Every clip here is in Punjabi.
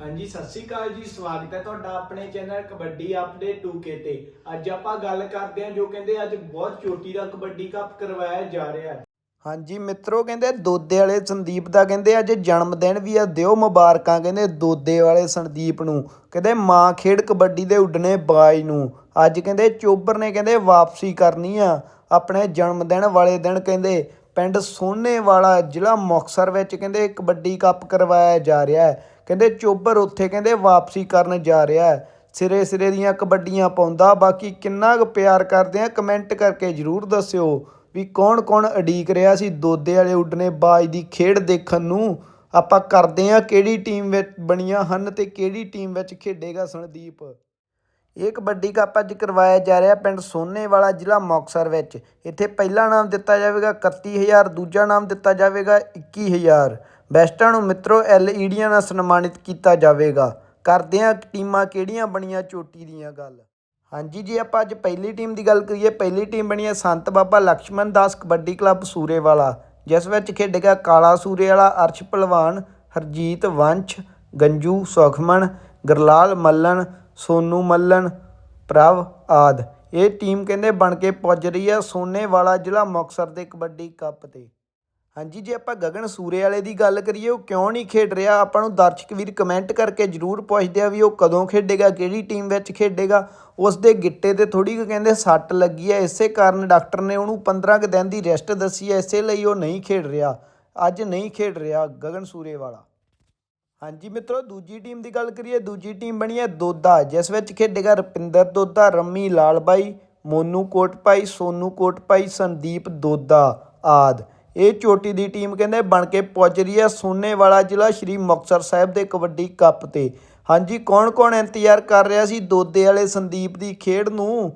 ਹਾਂਜੀ, ਸਤਿ ਸ਼੍ਰੀ ਅਕਾਲ ਜੀ, ਸਵਾਗਤ ਹੈ ਤੁਹਾਡਾ ਆਪਣੇ ਚੈਨਲ ਕਬੱਡੀ ਅਪਡੇਟ 2K ਤੇ। ਅੱਜ ਆਪਾਂ ਗੱਲ ਕਰਦੇ ਹਾਂ ਜੋ ਕਹਿੰਦੇ ਅੱਜ ਬਹੁਤ ਚੋਟੀ ਦਾ ਕਬੱਡੀ ਕੱਪ ਕਰਵਾਇਆ ਜਾ ਰਿਹਾ ਹੈ। ਹਾਂਜੀ, ਮਿੱਤਰੋ, ਕਹਿੰਦੇ ਦੋਦੇ ਵਾਲੇ ਸੰਦੀਪ ਦਾ ਕਹਿੰਦੇ ਅੱਜ ਜਨਮ ਦਿਨ ਵੀ ਆ, ਦਿਓ ਮੁਬਾਰਕਾਂ, ਕਹਿੰਦੇ ਦੋਦੇ ਵਾਲੇ ਸੰਦੀਪ ਨੂੰ। ਕਹਿੰਦੇ ਮਾਂ ਖੇਡ ਕਬੱਡੀ ਦੇ ਉੱਡਣੇ ਬਾਜ ਨੂੰ। ਅੱਜ ਕਹਿੰਦੇ ਚੋਬਰ ਨੇ ਕਹਿੰਦੇ ਵਾਪਸੀ ਕਰਨੀ ਆ। ਆਪਣੇ ਜਨਮ ਦਿਨ ਵਾਲੇ ਦਿਨ ਕਹਿੰਦੇ ਪਿੰਡ ਸੋਨੇ ਵਾਲਾ ਜ਼ਿਲ੍ਹਾ ਮੁਕਤਸਰ ਵਿੱਚ ਕਹਿੰਦੇ ਕਬੱਡੀ ਕੱਪ ਕਰਵਾਇਆ ਜਾ ਰਿਹਾ ਹੈ। ਕਹਿੰਦੇ ਚੋਬਰ ਉੱਥੇ ਕਹਿੰਦੇ ਵਾਪਸੀ ਕਰਨ ਜਾ ਰਿਹਾ ਹੈ। ਸਿਰੇ ਸਿਰੇ ਦੀਆਂ ਕਬੱਡੀਆਂ ਪਾਉਂਦਾ, ਬਾਕੀ ਕਿੰਨਾ ਕੁ ਪਿਆਰ ਕਰਦੇ ਆ ਕਮੈਂਟ ਕਰਕੇ ਜਰੂਰ ਦੱਸਿਓ ਵੀ ਕੌਣ ਕੌਣ ਅਡੀਕ ਰਿਹਾ ਸੀ। ਦੋਦੇ ਵਾਲੇ ਉੱਡਣੇ ਬਾਜ ਦੀ ਖੇਡ ਦੇਖਣ ਨੂੰ ਆਪਾਂ ਕਰਦੇ ਆ ਕਿਹੜੀ ਟੀਮ ਵਿੱਚ ਬਣੀਆਂ ਹਨ ਤੇ ਕਿਹੜੀ ਟੀਮ ਵਿੱਚ ਖੇਡੇਗਾ ਸੰਦੀਪ। ਇਹ ਕਬੱਡੀ ਕੱਪ ਅੱਜ ਕਰਵਾਇਆ ਜਾ ਰਿਹਾ ਪਿੰਡ ਸੋਨੇਵਾਲਾ ਜ਼ਿਲ੍ਹਾ ਮੁਕਤਸਰ ਵਿੱਚ। ਇੱਥੇ ਪਹਿਲਾ ਨਾਮ ਦਿੱਤਾ ਜਾਵੇਗਾ 31000 ਦੂਜਾ ਨਾਮ ਦਿੱਤਾ ਜਾਵੇਗਾ 21000 ਬੈਸਟਾਂ ਨੂੰ ਮਿੱਤਰੋ ਐਲਈਡੀਆਂ ਨਾਲ ਸਨਮਾਨਿਤ ਕੀਤਾ ਜਾਵੇਗਾ। ਕਰਦੇ ਹਾਂ ਟੀਮਾਂ ਕਿਹੜੀਆਂ ਬਣੀਆਂ? ਚੋਟੀ ਦੀਆਂ ਗੱਲ। ਹਾਂਜੀ ਜੀ, ਆਪਾਂ ਅੱਜ ਪਹਿਲੀ ਟੀਮ ਦੀ ਗੱਲ ਕਰੀਏ। ਪਹਿਲੀ ਟੀਮ ਬਣੀ ਹੈ ਸੰਤ ਬਾਬਾ ਲਕਸ਼ਮਣ ਦਾਸ ਕਬੱਡੀ ਕਲੱਬ ਸੂਰੇ ਵਾਲਾ ਜਿਸ ਵਿੱਚ ਖੇਡੇਗਾ ਕਾਲਾ ਸੂਰੇ ਵਾਲਾ ਅਰਸ਼ ਪਹਿਲਵਾਨ ਹਰਜੀਤ ਵੰਸ਼, ਗੰਜੂ ਸੁਖਮਨ, ਗਰਲਾਲ ਮੱਲਣ, ਸੋਨੂ ਮੱਲਣ, ਪ੍ਰਭ ਆਦ। ਇਹ ਟੀਮ ਕਹਿੰਦੇ ਬਣ ਕੇ ਪੁੱਜ ਰਹੀ ਹੈ ਸੋਨੇ ਵਾਲਾ ਜ਼ਿਲ੍ਹਾ ਮੁਕਸਰ ਦੇ ਕਬੱਡੀ ਕੱਪ ਤੇ। ਹਾਂਜੀ, ਜੇ ਆਪਾਂ ਗਗਨ ਸੂਰੇ ਵਾਲੇ ਦੀ ਗੱਲ ਕਰੀਏ, ਉਹ ਕਿਉਂ ਨਹੀਂ ਖੇਡ ਰਿਹਾ? ਆਪਾਂ ਨੂੰ ਦਰਸ਼ਕ ਵੀਰ ਕਮੈਂਟ ਕਰਕੇ ਜਰੂਰ ਪੁੱਛਦੇ ਆ ਵੀ ਉਹ ਕਦੋਂ ਖੇਡੇਗਾ, ਕਿਹੜੀ ਟੀਮ ਵਿੱਚ ਖੇਡੇਗਾ? ਉਸ ਦੇ ਗਿੱਟੇ ਤੇ ਥੋੜੀ ਕੁ ਕਹਿੰਦੇ ਸੱਟ ਲੱਗੀ ਹੈ ਇਸੇ ਕਾਰਨ ਡਾਕਟਰ ਨੇ ਉਹਨੂੰ 15 ਕੁ ਦਿਨ ਦੀ ਰੈਸਟ ਦੱਸੀ ਹੈ ਇਸੇ ਲਈ ਉਹ ਨਹੀਂ ਖੇਡ ਰਿਹਾ। ਅੱਜ ਨਹੀਂ ਖੇਡ ਰਿਹਾ ਗਗਨ ਸੂਰੇ ਵਾਲਾ। ਹਾਂਜੀ ਮਿੱਤਰੋ, ਦੂਜੀ ਟੀਮ ਦੀ ਗੱਲ ਕਰੀਏ, ਦੂਜੀ ਟੀਮ ਬਣੀ ਹੈ ਦੋਦਾ, ਜਿਸ ਵਿੱਚ ਖੇਡੇਗਾ ਰੁਪਿੰਦਰ ਦੋਦਾ, ਰੰਮੀ ਲਾਲਬਾਈ, ਮੋਨੂ ਕੋਟਪਾਈ ਸੋਨੂ ਕੋਟਪਾਈ ਸੰਦੀਪ ਦੋਦਾ ਆਦ। ਇਹ ਚੋਟੀ ਦੀ ਟੀਮ ਕਹਿੰਦੇ ਬਣ ਕੇ ਪੁੱਜ ਰਹੀ ਹੈ। ਸੋਨੇਵਾਲਾ ਜ਼ਿਲ੍ਹਾ ਸ਼੍ਰੀ ਮੁਕਤਸਰ ਸਾਹਿਬ ਦੇ ਕਬੱਡੀ ਕੱਪ ਤੇ। ਹਾਂਜੀ ਕੌਣ ਕੌਣ ਇੰਤਜ਼ਾਰ ਕਰ ਰਿਹਾ ਸੀ? ਦੋਦੇ ਵਾਲੇ ਸੰਦੀਪ ਦੀ ਖੇਡ ਨੂੰ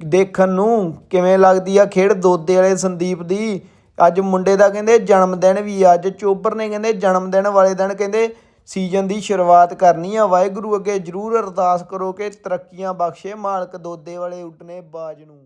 ਦੇਖਣ ਨੂੰ ਕਿਵੇਂ ਲੱਗਦੀ ਆ ਖੇਡ? ਦੋਦੇ ਵਾਲੇ ਸੰਦੀਪ ਦੀ ਅੱਜ ਮੁੰਡੇ ਦਾ ਕਹਿੰਦੇ ਜਨਮ ਦਿਨ ਵੀ ਆ। ਅੱਜ ਚੋਬਰ ਨੇ ਕਹਿੰਦੇ ਜਨਮ ਦਿਨ ਵਾਲੇ ਦਿਨ ਕਹਿੰਦੇ ਸੀਜ਼ਨ ਦੀ ਸ਼ੁਰੂਆਤ ਕਰਨੀ ਆ। ਵਾਹਿਗੁਰੂ ਅੱਗੇ ਜਰੂਰ ਅਰਦਾਸ ਕਰੋ ਕਿ ਤਰੱਕੀਆਂ ਬਖਸ਼ੇ ਮਾਲਕ ਦੋਦੇ ਵਾਲੇ ਉੱਡਨੇ ਬਾਜ ਨੂੰ।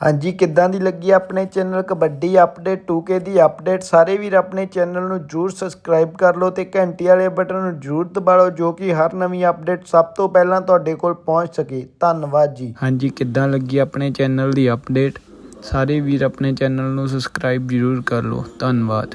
ਹਾਂਜੀ, ਕਿੱਦਾਂ ਦੀ ਲੱਗੀ ਆਪਣੇ ਚੈਨਲ? ਕਬੱਡੀ ਅਪਡੇਟ 2K ਦੀ ਅਪਡੇਟ ਸਾਰੇ ਵੀਰ ਆਪਣੇ ਚੈਨਲ ਨੂੰ ਜਰੂਰ ਸਬਸਕ੍ਰਾਈਬ ਕਰ ਲਓ ਤੇ ਘੰਟੀ ਵਾਲੇ ਬਟਨ ਨੂੰ ਜਰੂਰ ਦਬਾ ਲਓ, ਜੋ ਕਿ ਹਰ ਨਵੀਂ ਅਪਡੇਟ ਸਭ ਤੋਂ ਪਹਿਲਾਂ ਤੁਹਾਡੇ ਕੋਲ ਪਹੁੰਚ ਸਕੇ। ਧੰਨਵਾਦ ਜੀ। ਹਾਂਜੀ, ਕਿੱਦਾਂ ਲੱਗੀ ਆਪਣੇ ਚੈਨਲ ਦੀ ਅਪਡੇਟ ਸਾਰੇ ਵੀਰ ਆਪਣੇ ਚੈਨਲ ਨੂੰ ਸਬਸਕ੍ਰਾਈਬ ਜ਼ਰੂਰ ਕਰ ਲਓ। ਧੰਨਵਾਦ।